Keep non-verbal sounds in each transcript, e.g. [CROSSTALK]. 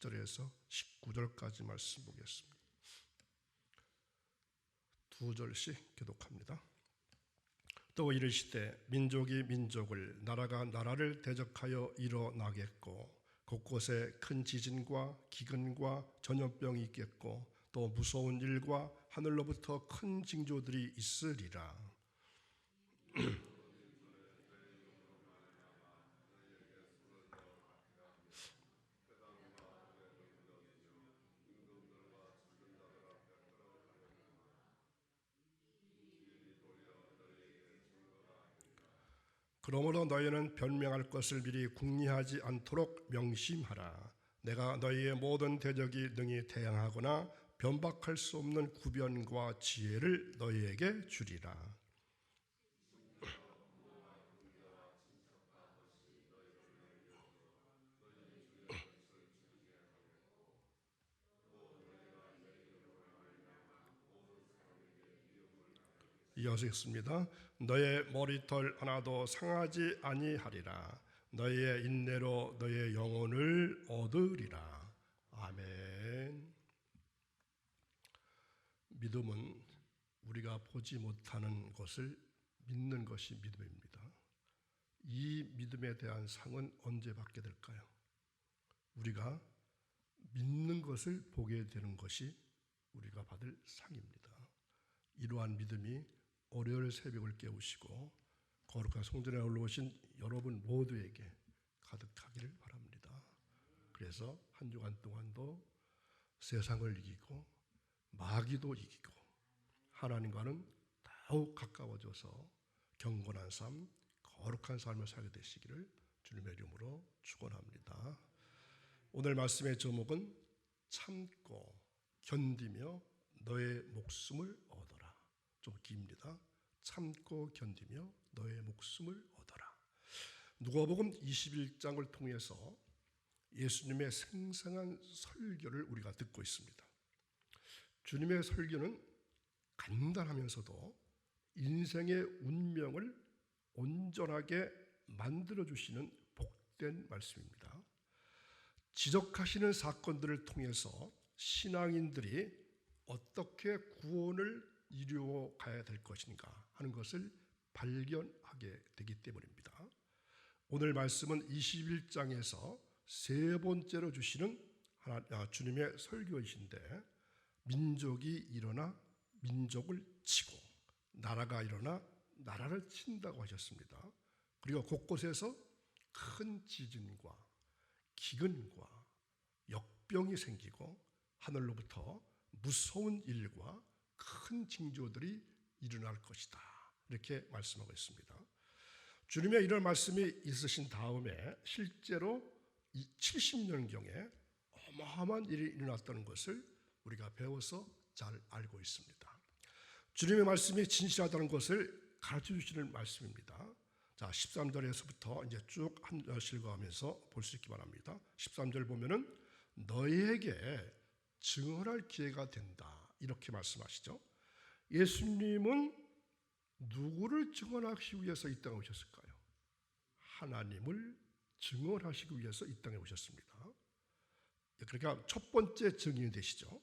10절에서 19절까지 말씀 보겠습니다. 두 절씩 교독합니다. 또 이르시되 민족이 민족을 나라가 나라를 대적하여 일어나겠고 곳곳에 큰 지진과 기근과 전염병이 있겠고 또 무서운 일과 하늘로부터 큰 징조들이 있으리라. [CLEARS THROAT] 그러므로 너희는 변명할 것을 미리 궁리하지 않도록 명심하라. 내가 너희의 모든 대적이 능히 대항하거나 변박할 수 없는 구변과 지혜를 너희에게 주리라. 이어서 읽습니다. 너의 머리털 하나도 상하지 아니하리라. 너의 인내로 너의 영혼을 얻으리라. 아멘. 믿음은 우리가 보지 못하는 것을 믿는 것이 믿음입니다. 이 믿음에 대한 상은 언제 받게 될까요? 우리가 믿는 것을 보게 되는 것이 우리가 받을 상입니다. 이러한 믿음이 월요일 새벽을 깨우시고 거룩한 성전에 올라오신 여러분 모두에게 가득하기를 바랍니다. 그래서 한 주간 동안도 세상을 이기고 마귀도 이기고 하나님과는 더욱 가까워져서 경건한 삶, 거룩한 삶을 살게 되시기를 주님의 이름으로 축원합니다. 오늘 말씀의 제목은 참고 견디며 너의 목숨을 얻어라. 좀 깁니다. 참고 견디며 너의 목숨을 얻어라. 누가복음 21장을 통해서 예수님의 생생한 설교를 우리가 듣고 있습니다. 주님의 설교는 간단하면서도 인생의 운명을 온전하게 만들어 주시는 복된 말씀입니다. 지적하시는 사건들을 통해서 신앙인들이 어떻게 구원을 이루어 가야 될 것인가 하는 것을 발견하게 되기 때문입니다. 오늘 말씀은 21장에서 세 번째로 주시는 하나, 아, 주님의 설교이신데 민족이 일어나 민족을 치고 나라가 일어나 나라를 친다고 하셨습니다. 그리고 곳곳에서 큰 지진과 기근과 역병이 생기고 하늘로부터 무서운 일과 큰 징조들이 일어날 것이다. 이렇게 말씀하고 있습니다. 주님의 이런 말씀이 있으신 다음에 실제로 70년경에 어마어마한 일이 일어났다는 것을 우리가 배워서 잘 알고 있습니다. 주님의 말씀이 진실하다는 것을 가르쳐 주시는 말씀입니다. 자, 13절에서부터 이제 쭉 한 실거하면서 볼 수 있기 바랍니다. 13절 보면은 너희에게 증언할 기회가 된다. 이렇게 말씀하시죠. 예수님은 누구를 증언하시기 위해서 이 땅에 오셨을까요? 하나님을 증언하시기 위해서 이 땅에 오셨습니다. 그러니까 첫 번째 증인이 되시죠.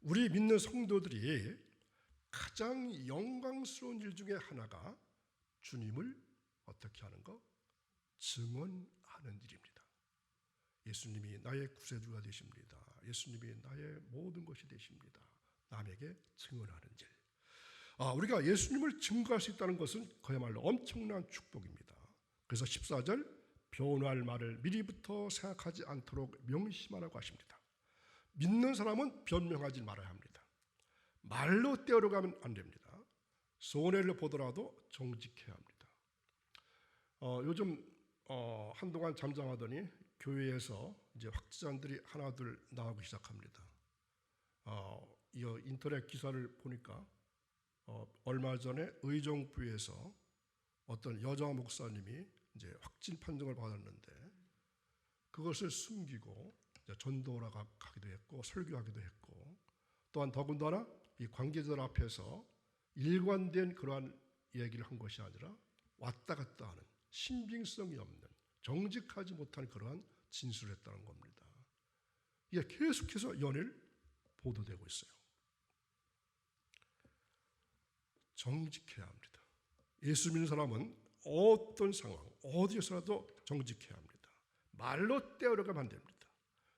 우리 믿는 성도들이 가장 영광스러운 일 중에 하나가 주님을 어떻게 하는 것? 증언하는 일입니다. 예수님이 나의 구세주가 되십니다. 예수님이 나의 모든 것이 되십니다. 남에게 증언하는 일. 아, 우리가 예수님을 증거할 수 있다는 것은 그야말로 엄청난 축복입니다. 그래서 14절 변호할 말을 미리부터 생각하지 않도록 명심하라고 하십니다. 믿는 사람은 변명하지 말아야 합니다. 말로 떼어가면 안 됩니다. 손해를 보더라도 정직해야 합니다. 어, 요즘 어, 한동안 잠잠하더니 교회에서 이제 확지자들이 하나둘 나오기 시작합니다. 어, 이 인터넷 기사를 보니까 어, 얼마 전에 의정부에서 어떤 여자 목사님이 이제 확진 판정을 받았는데 그것을 숨기고 전도라 가기도 했고 설교하기도 했고 또한 더군다나 이 관계자들 앞에서 일관된 그러한 얘기를 한 것이 아니라 왔다 갔다 하는 신빙성이 없는 정직하지 못한 그러한 진술을 했다는 겁니다. 이게 계속해서 연일 보도되고 있어요. 정직해야 합니다. 예수 믿는 사람은 어떤 상황, 어디에서라도 정직해야 합니다. 말로 떼어려가면 안 됩니다.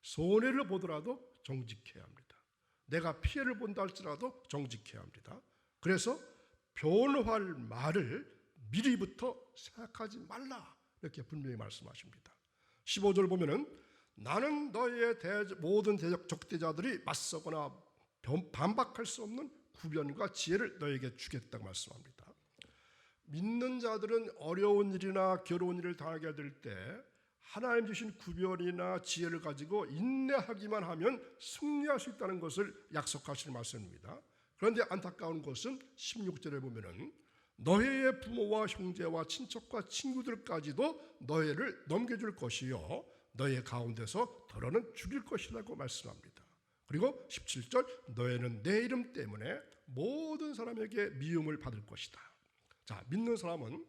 손해를 보더라도 정직해야 합니다. 내가 피해를 본다 할지라도 정직해야 합니다. 그래서 변호할 말을 미리부터 생각하지 말라 이렇게 분명히 말씀하십니다. 15절 보면은 나는 너의 대, 모든 대적 적대자들이 맞서거나 변- 반박할 수 없는 구변과 지혜를 너에게 주겠다고 말씀합니다. 믿는 자들은 어려운 일이나 괴로운 일을 당하게 될 때 하나님 주신 구별이나 지혜를 가지고 인내하기만 하면 승리할 수 있다는 것을 약속하시는 말씀입니다. 그런데 안타까운 것은 16절에 보면은 너희의 부모와 형제와 친척과 친구들까지도 너희를 넘겨줄 것이요 너희 가운데서 더러는 죽일 것이라고 말씀합니다. 그리고 17절 너희는 내 이름 때문에 모든 사람에게 미움을 받을 것이다. 자, 믿는 사람은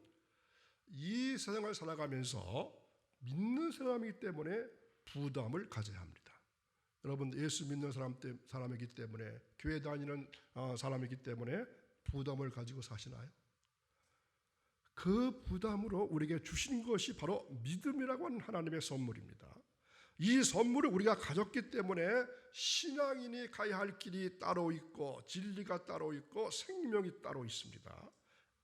이 세상을 살아가면서 믿는 사람이기 때문에 부담을 가져야 합니다. 여러분 예수 믿는 사람 때, 사람이기 때문에 교회 다니는 어, 사람이기 때문에 부담을 가지고 사시나요? 그 부담으로 우리에게 주신 것이 바로 믿음이라고 하는 하나님의 선물입니다. 이 선물을 우리가 가졌기 때문에 신앙인이 가야 할 길이 따로 있고 진리가 따로 있고 생명이 따로 있습니다.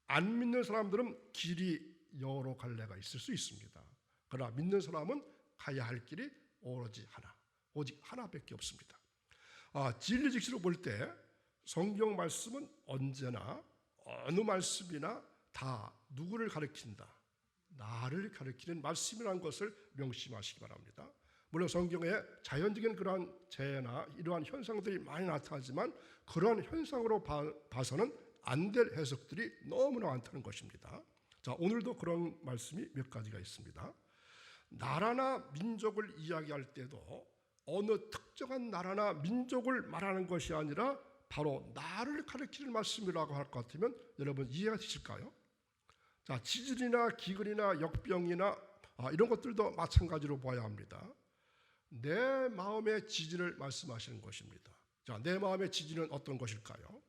안 믿는 사람들은 길이 여러 갈래가 있을 수 있습니다. 그러나 믿는 사람은 가야 할 길이 오로지 하나, 오직 하나밖에 없습니다. 아, 진리 직시로 볼 때 성경 말씀은 언제나 어느 말씀이나 다 누구를 가리킨다. 나를 가리키는 말씀이라는 것을 명심하시기 바랍니다. 물론 성경에 자연적인 그러한 재해나 이러한 현상들이 많이 나타나지만 그러한 현상으로 봐, 봐서는 안 될 해석들이 너무나 많다는 것입니다. 자, 오늘도 그런 말씀이 몇 가지가 있습니다. 나라나 민족을 이야기할 때도 어느 특정한 나라나 민족을 말하는 것이 아니라 바로 나를 가리키는 말씀이라고 할 것 같으면 여러분 이해가 되실까요? 자, 지질이나 기근이나 역병이나 아, 이런 것들도 마찬가지로 봐야 합니다. 내 마음의 지진을 말씀하시는 것입니다. 자, 내 마음의 지진은 어떤 것일까요?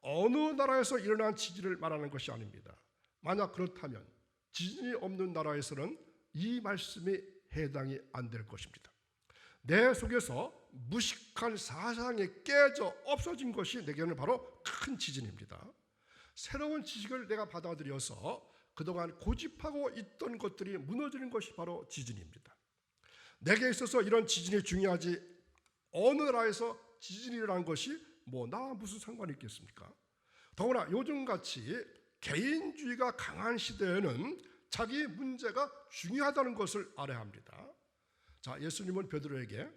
어느 나라에서 일어난 지진을 말하는 것이 아닙니다. 만약 그렇다면 지진이 없는 나라에서는 이 말씀이 해당이 안 될 것입니다. 내 속에서 무식한 사상이 깨져 없어진 것이 내게는 바로 큰 지진입니다. 새로운 지식을 내가 받아들여서 그동안 고집하고 있던 것들이 무너지는 것이 바로 지진입니다. 내게 있어서 이런 지진이 중요하지 어느 나라에서 지진이 일어난 것이 뭐 나 무슨 상관이 있겠습니까? 더구나 요즘같이 개인주의가 강한 시대에는 자기 문제가 중요하다는 것을 알아야 합니다. 자, 예수님은 베드로에게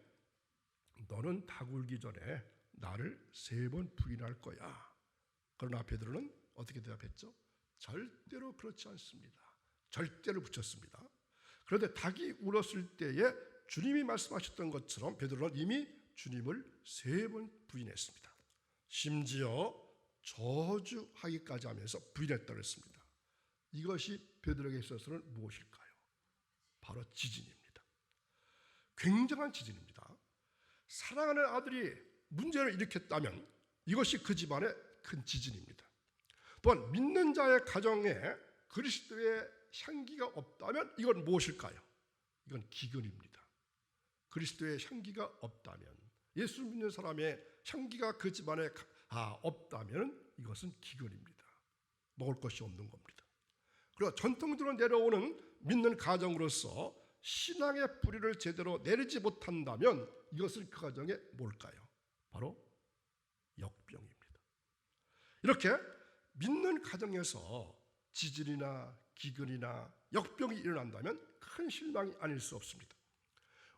너는 다 굴기 전에 나를 세 번 부인할 거야. 그러나 베드로는 어떻게 대답했죠? 절대로 그렇지 않습니다. 절대를 붙였습니다. 그런데 닭이 울었을 때에 주님이 말씀하셨던 것처럼 베드로는 이미 주님을 세 번 부인했습니다. 심지어 저주하기까지 하면서 부인했다고 했습니다. 이것이 베드로에게 있어서는 무엇일까요? 바로 지진입니다. 굉장한 지진입니다. 사랑하는 아들이 문제를 일으켰다면 이것이 그 집안의 큰 지진입니다. 또한 믿는 자의 가정에 그리스도의 향기가 없다면 이건 무엇일까요? 이건 기근입니다. 그리스도의 향기가 없다면 예수 믿는 사람의 향기가 그 집안에 아, 없다면 이것은 기근입니다. 먹을 것이 없는 겁니다. 그리고 전통적으로 내려오는 믿는 가정으로서 신앙의 뿌리를 제대로 내리지 못한다면 이것은 그 가정에 뭘까요? 바로 역병입니다. 이렇게 믿는 가정에서 지진이나 기근이나 역병이 일어난다면 큰 실망이 아닐 수 없습니다.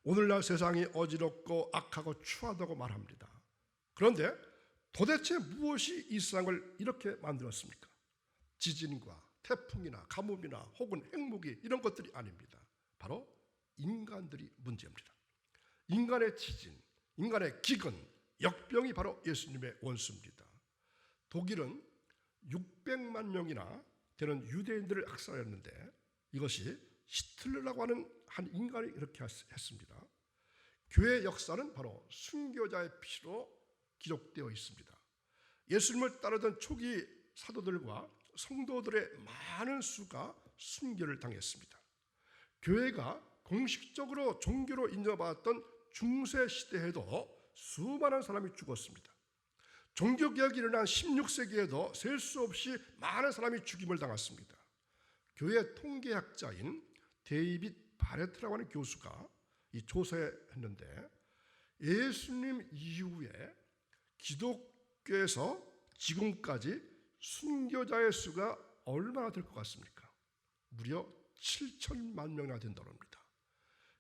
오늘날 세상이 어지럽고 악하고 추하다고 말합니다. 그런데 도대체 무엇이 이 세상을 이렇게 만들었습니까? 지진과 태풍이나 가뭄이나 혹은 핵무기 이런 것들이 아닙니다. 바로 인간들이 문제입니다. 인간의 지진, 인간의 기근, 역병이 바로 예수님의 원수입니다. 독일은 600만 명이나 되는 유대인들을 학살했는데 이것이 히틀러라고 하는 한 인간이 이렇게 했습니다. 교회 역사는 바로 순교자의 피로 기록되어 있습니다. 예수님을 따르던 초기 사도들과 성도들의 많은 수가 순교를 당했습니다. 교회가 공식적으로 종교로 인정받았던 중세 시대에도 수많은 사람이 죽었습니다. 종교개혁이 일어난 16세기에도 셀 수 없이 많은 사람이 죽임을 당했습니다. 교회 통계학자인 데이빗 바레트라고 하는 교수가 이 조사했는데 예수님 이후에 기독교에서 지금까지 순교자의 수가 얼마나 될 것 같습니까? 무려 7천만 명이나 된다고 합니다.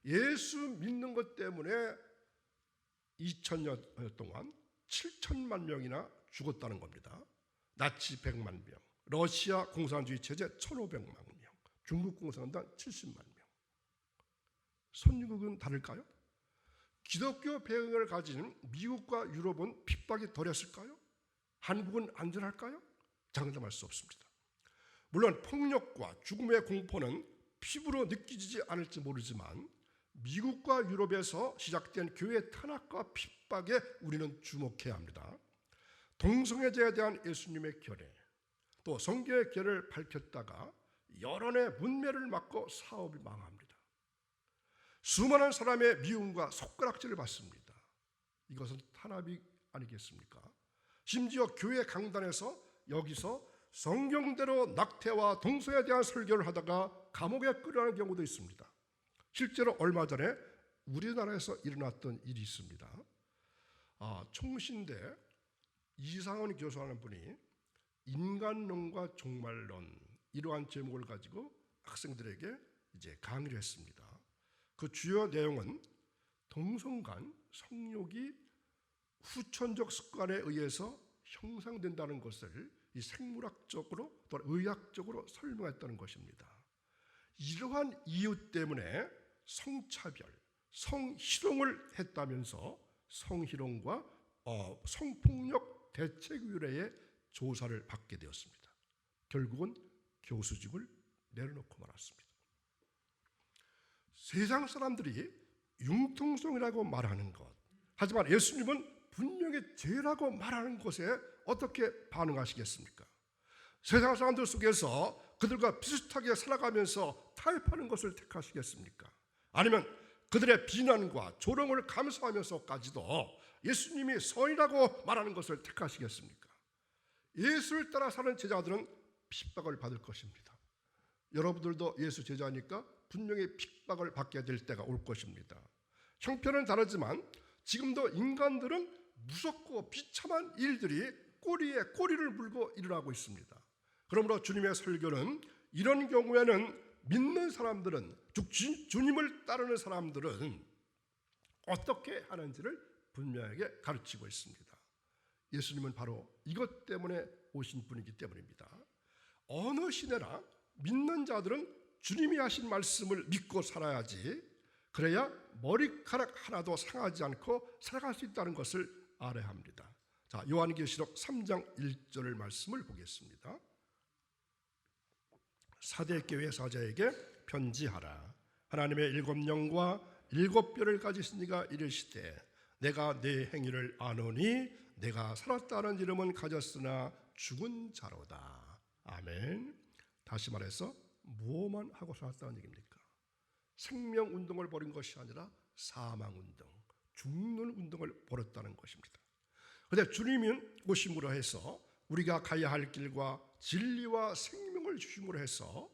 예수 믿는 것 때문에 2000년 동안 7천만 명이나 죽었다는 겁니다. 나치 100만 명, 러시아 공산주의 체제 1,500만 명, 중국 공산당 70만 명. 선진국은 다를까요? 기독교 배경을 가진 미국과 유럽은 핍박이 덜했을까요? 한국은 안전할까요? 장담할 수 없습니다. 물론 폭력과 죽음의 공포는 피부로 느끼지 않을지 모르지만 미국과 유럽에서 시작된 교회 탄압과 핍박에 우리는 주목해야 합니다. 동성애자에 대한 예수님의 결례, 또 성경의 결례를 밝혔다가 여론의 문매를 맞고 사업이 망합니다. 수많은 사람의 미움과 손가락질을 받습니다. 이것은 탄압이 아니겠습니까? 심지어 교회 강단에서 여기서 성경대로 낙태와 동성애에 대한 설교를 하다가 감옥에 끌려가는 경우도 있습니다. 실제로 얼마 전에 우리나라에서 일어났던 일이 있습니다. 아, 총신대 이상원 교수하는 분이 인간론과 종말론 이러한 제목을 가지고 학생들에게 이제 강의를 했습니다. 그 주요 내용은 동성간 성욕이 후천적 습관에 의해서 형성된다는 것을 이 생물학적으로 또 의학적으로 설명했다는 것입니다. 이러한 이유 때문에 성차별, 성희롱을 했다면서 성희롱과 어, 성폭력 대책위원회의 조사를 받게 되었습니다. 결국은 교수직을 내려놓고 말았습니다. 세상 사람들이 융통성이라고 말하는 것, 하지만 예수님은 분명히 죄라고 말하는 것에 어떻게 반응하시겠습니까? 세상 사람들 속에서 그들과 비슷하게 살아가면서 타협하는 것을 택하시겠습니까? 아니면 그들의 비난과 조롱을 감수하면서까지도 예수님이 선이라고 말하는 것을 택하시겠습니까? 예수를 따라 사는 제자들은 핍박을 받을 것입니다. 여러분들도 예수 제자니까 분명히 핍박을 받게 될 때가 올 것입니다. 형편은 다르지만 지금도 인간들은 무섭고 비참한 일들이 꼬리에 꼬리를 물고 일어나고 있습니다. 그러므로 주님의 설교는 이런 경우에는 믿는 사람들은 즉 주님을 따르는 사람들은 어떻게 하는지를 분명하게 가르치고 있습니다. 예수님은 바로 이것 때문에 오신 분이기 때문입니다. 어느 시대나 믿는 자들은 주님이 하신 말씀을 믿고 살아야지 그래야 머리카락 하나도 상하지 않고 살아갈 수 있다는 것을 알아야 합니다. 자, 요한계시록 3장 1절을 말씀을 보겠습니다. 사대 교회 사자에게 편지하라. 하나님의 일곱 영과 일곱 뼈를 가지신 이가 이르시되 내가 내 행위를 아노니 내가 살았다는 이름은 가졌으나 죽은 자로다. 아멘. 다시 말해서 무엇만 하고 살았다는 얘기입니까? 생명 운동을 벌인 것이 아니라 사망 운동, 죽는 운동을 벌였다는 것입니다. 그런데 주님이 오심으로 해서 우리가 가야 할 길과 진리와 생명을 주심으로 해서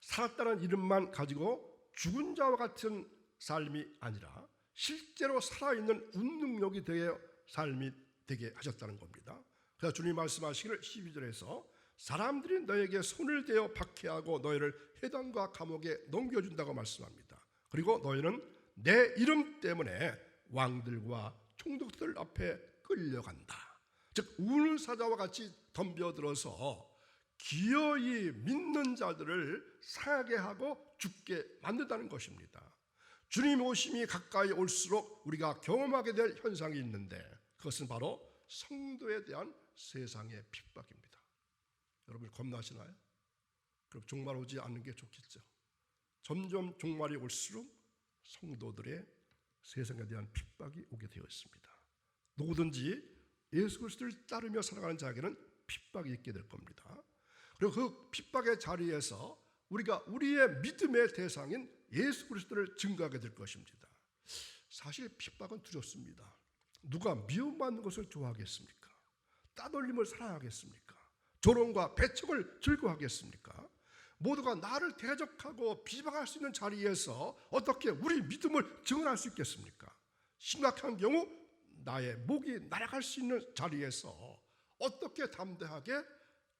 살았다는 이름만 가지고 죽은 자와 같은 삶이 아니라 실제로 살아있는 운능력이 되어 삶이 되게 하셨다는 겁니다. 그래서 주님 말씀하시기를 12절에서 사람들이 너에게 손을 대어 박해하고 너희를 해당과 감옥에 넘겨준다고 말씀합니다. 그리고 너희는 내 이름 때문에 왕들과 총독들 앞에 끌려간다. 즉 우는 사자와 같이 덤벼들어서 기어이 믿는 자들을 상하게 하고 죽게 만든다는 것입니다. 주님 오심이 가까이 올수록 우리가 경험하게 될 현상이 있는데 그것은 바로 성도에 대한 세상의 핍박입니다. 여러분 겁나시나요? 그럼 종말 오지 않는 게 좋겠죠. 점점 종말이 올수록 성도들의 세상에 대한 핍박이 오게 되어 있습니다. 누구든지 예수 그리스도를 따르며 살아가는 자에게는 핍박이 있게 될 겁니다. 그리고 그 핍박의 자리에서 우리가 우리의 믿음의 대상인 예수 그리스도를 증거하게 될 것입니다. 사실 핍박은 두렵습니다. 누가 미움받는 것을 좋아하겠습니까? 따돌림을 사랑하겠습니까? 조롱과 배척을 즐거워하겠습니까? 모두가 나를 대적하고 비방할 수 있는 자리에서 어떻게 우리 믿음을 증언할 수 있겠습니까? 심각한 경우 나의 목이 날아갈 수 있는 자리에서 어떻게 담대하게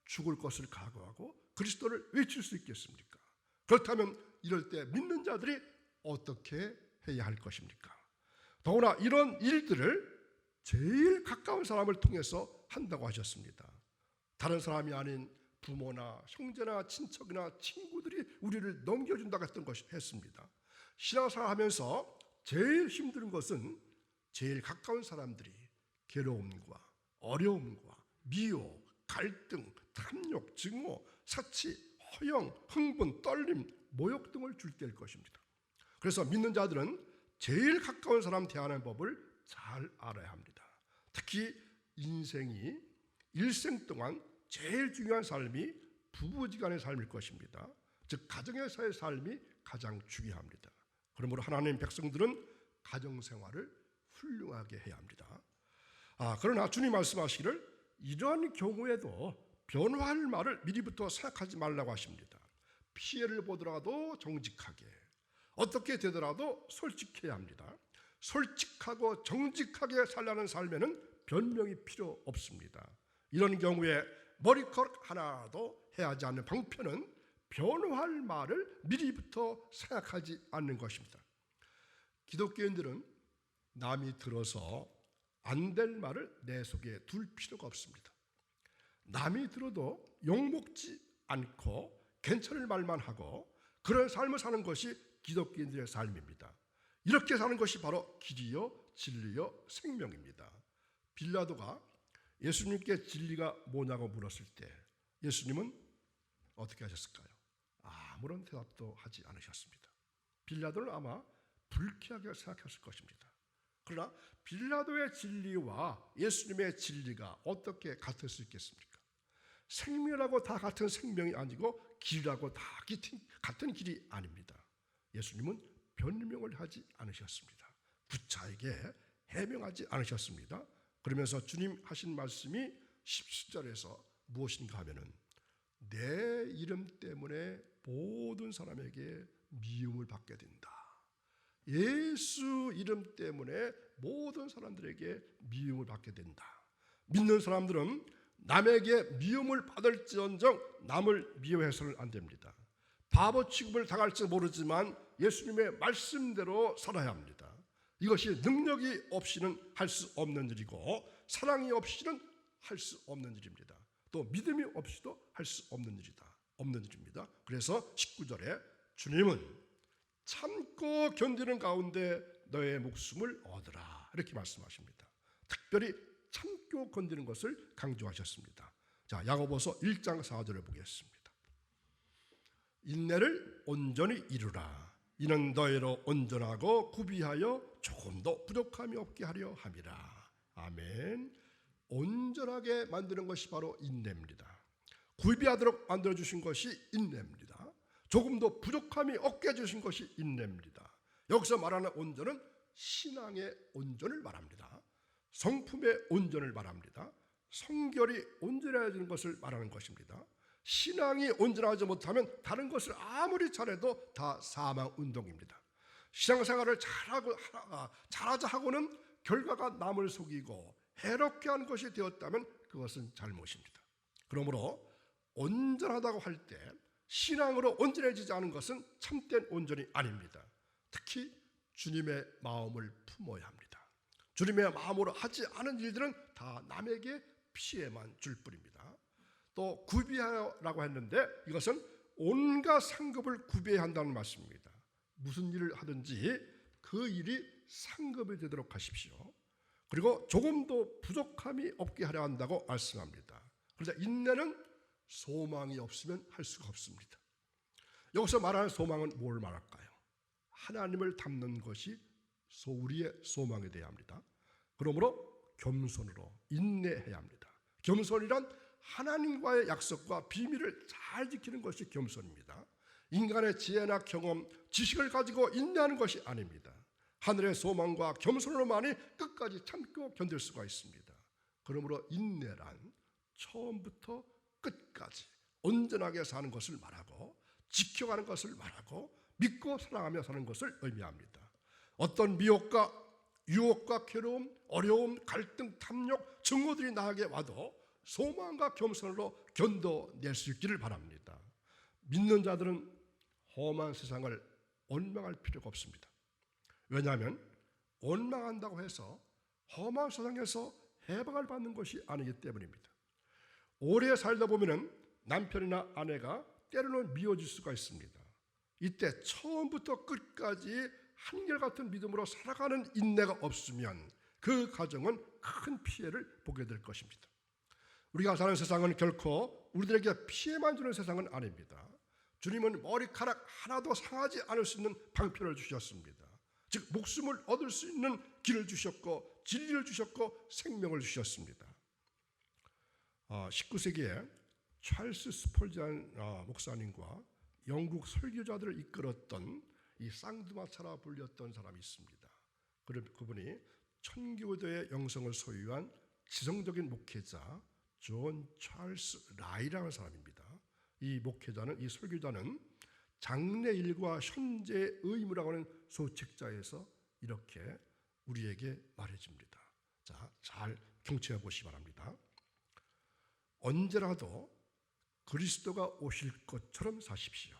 죽을 것을 각오하고 그리스도를 외칠 수 있겠습니까? 그렇다면 이럴 때 믿는 자들이 어떻게 해야 할 것입니까? 더구나 이런 일들을 제일 가까운 사람을 통해서 한다고 하셨습니다. 다른 사람이 아닌 부모나 형제나 친척이나 친구들이 우리를 넘겨준다고 했던 것이 했습니다. 신앙생활 하면서 제일 힘든 것은 제일 가까운 사람들이 괴로움과 어려움과 미혹, 갈등, 탐욕, 증오, 사치, 허영, 흥분, 떨림, 모욕 등을 줄 때일 것입니다. 그래서 믿는 자들은 제일 가까운 사람 대하는 법을 잘 알아야 합니다. 특히 인생이 일생 동안 제일 중요한 삶이 부부지간의 삶일 것입니다. 즉 가정에서의 삶이 가장 중요합니다. 그러므로 하나님 백성들은 가정 생활을 훌륭하게 해야 합니다. 아 그러나 주님 말씀하시기를 이러한 경우에도 변화할 말을 미리부터 생각하지 말라고 하십니다. 피해를 보더라도 정직하게 어떻게 되더라도 솔직해야 합니다. 솔직하고 정직하게 살라는 삶에는 변명이 필요 없습니다. 이런 경우에 머리커 하나도 해하지 않는 방편은 변화할 말을 미리부터 생각하지 않는 것입니다. 기독교인들은 남이 들어서 안 될 말을 내 속에 둘 필요가 없습니다. 남이 들어도 욕먹지 않고 괜찮을 말만 하고 그런 삶을 사는 것이 기독교인들의 삶입니다. 이렇게 사는 것이 바로 길이요 진리요 생명입니다. 빌라도가 예수님께 진리가 뭐냐고 물었을 때 예수님은 어떻게 하셨을까요? 아무런 대답도 하지 않으셨습니다. 빌라도는 아마 불쾌하게 생각했을 것입니다. 그러나 빌라도의 진리와 예수님의 진리가 어떻게 같을 수 있겠습니까? 생명하고 다 같은 생명이 아니고 길이라고 다 같은 길이 아닙니다. 예수님은 변명을 하지 않으셨습니다. 구차에게 해명하지 않으셨습니다. 그러면서 주님 하신 말씀이 17절에서 무엇인가 하면은 내 이름 때문에 모든 사람에게 미움을 받게 된다. 예수 이름 때문에 모든 사람들에게 미움을 받게 된다. 믿는 사람들은 남에게 미움을 받을지언정 남을 미워해서는 안 됩니다. 바보 취급을 당할지 모르지만 예수님의 말씀대로 살아야 합니다. 이것이 능력이 없이는 할 수 없는 일이고 사랑이 없이는 할 수 없는 일입니다. 또 믿음이 없이도 할 수 없는 일이다. 없는 일입니다. 그래서 19절에 주님은 참고 견디는 가운데 너의 목숨을 얻으라. 이렇게 말씀하십니다. 특별히 참고 견디는 것을 강조하셨습니다. 자, 야고보서 1장 4절을 보겠습니다. 인내를 온전히 이루라. 이는 너희로 온전하고 구비하여 조금도 부족함이 없게 하려 함이라. 아멘. 온전하게 만드는 것이 바로 인내입니다. 구비하도록 만들어 주신 것이 인내입니다. 조금도 부족함이 없게 해 주신 것이 인내입니다. 여기서 말하는 온전은 신앙의 온전을 말합니다. 성품의 온전을 말합니다. 성결이 온전해지는 것을 말하는 것입니다. 신앙이 온전하지 못하면 다른 것을 아무리 잘해도 다 사망 운동입니다. 신앙생활을 잘하고 잘하자 하고는 결과가 남을 속이고 해롭게 하는 것이 되었다면 그것은 잘못입니다. 그러므로 온전하다고 할 때 신앙으로 온전해지지 않은 것은 참된 온전이 아닙니다. 특히 주님의 마음을 품어야 합니다. 주님의 마음으로 하지 않은 일들은 다 남에게 피해만 줄 뿐입니다. 또 구비하라고 했는데 이것은 온갖 상급을 구비해야 한다는 말씀입니다. 무슨 일을 하든지 그 일이 상급이 되도록 하십시오. 그리고 조금도 부족함이 없게 하려 한다고 말씀합니다. 그래서 인내는 소망이 없으면 할 수가 없습니다. 여기서 말하는 소망은 뭘 말할까요? 하나님을 닮는 것이 소 우리의 소망이 되어야 합니다. 그러므로 겸손으로 인내해야 합니다. 겸손이란 하나님과의 약속과 비밀을 잘 지키는 것이 겸손입니다. 인간의 지혜나 경험, 지식을 가지고 인내하는 것이 아닙니다. 하늘의 소망과 겸손으로만이 끝까지 참고 견딜 수가 있습니다. 그러므로 인내란 처음부터 끝까지 온전하게 사는 것을 말하고 지켜가는 것을 말하고 믿고 사랑하며 사는 것을 의미합니다. 어떤 미혹과 유혹과 괴로움, 어려움, 갈등, 탐욕, 증오들이 나에게 와도 소망과 겸손으로 견뎌낼 수 있기를 바랍니다. 믿는 자들은 험한 세상을 원망할 필요가 없습니다. 왜냐하면 원망한다고 해서 험한 세상에서 해방을 받는 것이 아니기 때문입니다. 오래 살다 보면은 남편이나 아내가 때로는 미워질 수가 있습니다. 이때 처음부터 끝까지 한결같은 믿음으로 살아가는 인내가 없으면 그 가정은 큰 피해를 보게 될 것입니다. 우리가 사는 세상은 결코 우리들에게 피해만 주는 세상은 아닙니다. 주님은 머리카락 하나도 상하지 않을 수 있는 방편을 주셨습니다. 즉 목숨을 얻을 수 있는 길을 주셨고 진리를 주셨고 생명을 주셨습니다. 19세기에 찰스 스폴지안 어, 목사님과 영국 설교자들을 이끌었던 이 쌍두마차라 불렸던 사람이 있습니다. 그분이 천교도의 영성을 소유한 지성적인 목회자 존 찰스 라이라는 사람입니다. 이 목회자는 이 설교자는 장래 일과 현재 의무라고 하는 소책자에서 이렇게 우리에게 말해줍니다. 자, 잘 경청해 보시 바랍니다. 언제라도 그리스도가 오실 것처럼 사십시오.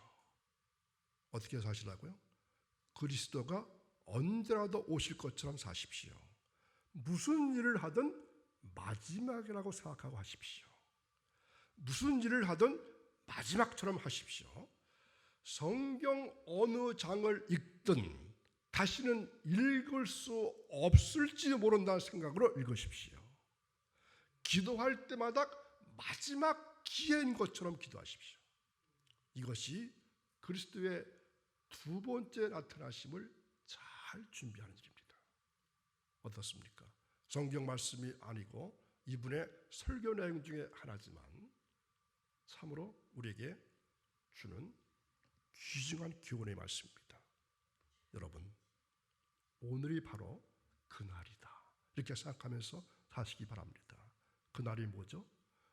어떻게 사시라고요? 그리스도가 언제라도 오실 것처럼 사십시오. 무슨 일을 하든 마지막이라고 생각하고 하십시오. 무슨 일을 하든 마지막처럼 하십시오. 성경 어느 장을 읽든 다시는 읽을 수 없을지 모른다는 생각으로 읽으십시오. 기도할 때마다 마지막 기회인 것처럼 기도하십시오. 이것이 그리스도의 두 번째 나타나심을 잘 준비하는 일입니다. 어떻습니까? 성경 말씀이 아니고 이분의 설교 내용 중에 하나지만 참으로 우리에게 주는 귀중한 교훈의 말씀입니다. 여러분, 오늘이 바로 그날이다. 이렇게 생각하면서 사시기 바랍니다. 그날이 뭐죠?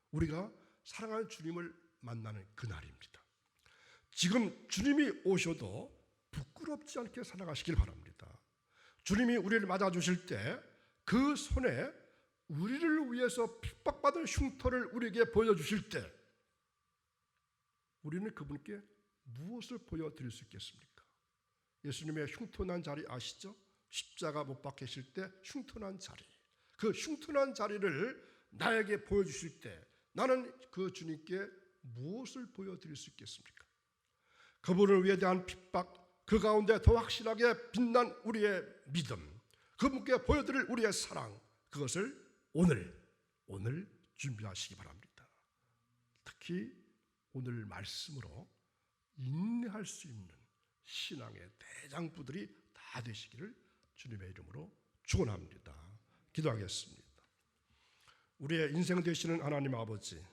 우리가 사랑하는 주님을 만나는 그날입니다. 지금 주님이 오셔도 부끄럽지 않게 살아가시길 바랍니다. 주님이 우리를 맞아주실 때 그 손에 우리를 위해서 핍박받은 흉터를 우리에게 보여주실 때 우리는 그분께 무엇을 보여드릴 수 있겠습니까? 예수님의 흉터난 자리 아시죠? 십자가 못 박히실 때 흉터난 자리. 그 흉터난 자리를 나에게 보여주실 때 나는 그 주님께 무엇을 보여드릴 수 있겠습니까? 그분을 위해 대한 핍박, 그 가운데 더 확실하게 빛난 우리의 믿음, 그분께 보여드릴 우리의 사랑, 그것을 오늘, 오늘 준비하시기 바랍니다. 특히 오늘 말씀으로 인내할 수 있는 신앙의 대장부들이 다 되시기를 주님의 이름으로 축원합니다. 기도하겠습니다. 우리의 인생 되시는 하나님 아버지,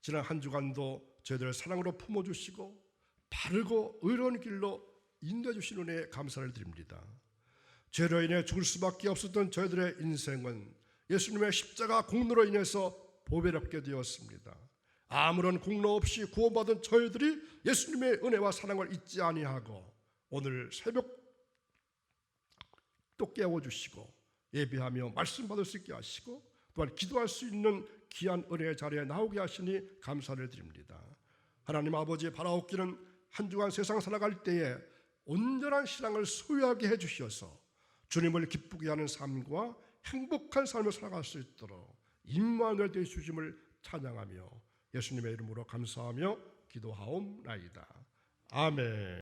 지난 한 주간도 저희들을 사랑으로 품어주시고 바르고 의로운 길로 인도해 주신 은혜에 감사를 드립니다. 죄로 인해 죽을 수밖에 없었던 저희들의 인생은 예수님의 십자가 공로로 인해서 보배롭게 되었습니다. 아무런 공로 없이 구원받은 저희들이 예수님의 은혜와 사랑을 잊지 아니하고 오늘 새벽 또 깨워 주시고 예배하며 말씀 받을 수 있게 하시고 또한 기도할 수 있는 귀한 은혜의 자리에 나오게 하시니 감사를 드립니다. 하나님 아버지 바라옵기는 한 주간 세상 살아갈 때에 온전한 신앙을 소유하게 해 주셔서 주님을 기쁘게 하는 삶과 행복한 삶을 살아갈 수 있도록 임마누엘 되어 주심을 찬양하며 예수님의 이름으로 감사하며 기도하옵나이다. 아멘.